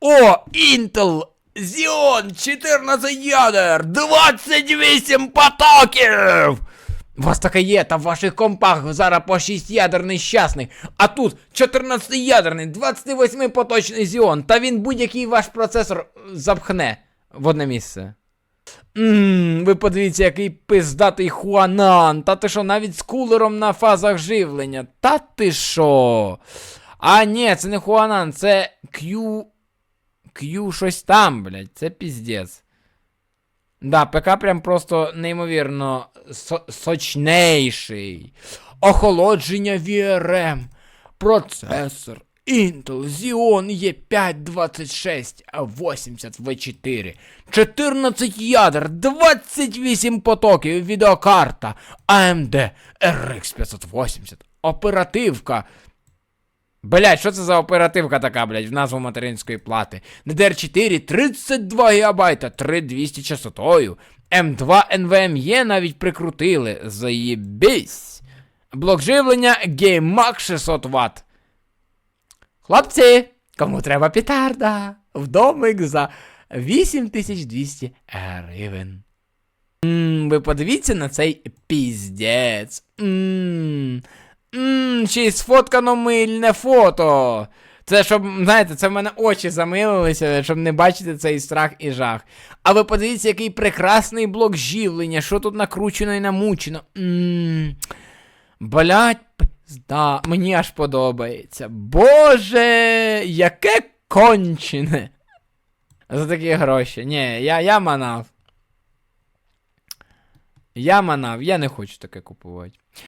О, Intel Xeon 14 ядер, 28 потоків! У вас таке є, та в ваших компах зараз по 6 ядер нещасних, а тут 14 ядерний, 28 поточний Xeon, та він будь-який ваш процесор запхне в одне місце. Ммм, ви подивіться, який пиздатий Хуанан. Та ти що, навіть з кулером на фазах живлення. Та ти що? А ні, це не Хуанан, це Q. Q щось там, блядь, це піздець. Да, ПК прям просто неймовірно со- сочнейший. Охолодження VRM. Процесор. Intel Xeon E526 80 V4. 14 ядер, 28 потоків, відеокарта AMD RX 580. Оперативка. Блять, що це за оперативка така, блять, в назву материнської плати? DDR4 32 ГБ, 3200 частотою. М2 NVMe навіть прикрутили. Заєбісь. Блок живлення GameMax 600 Вт. Хлопці, кому треба петарда? Вдомик за 8200 гривень. Ммм, ви подивіться на цей піздець. Ммм. Ммм, ще й сфоткано мильне фото. Це щоб, знаєте, це в мене очі замилилися, щоб не бачити цей страх і жах. А ви подивіться, який прекрасний блок живлення, що тут накручено і намучено. Ммм. Блять, пизда, мені аж подобається. Боже, яке кончене. За такі гроші. Ні, я, я манав. Я манав, я не хочу таке купувати.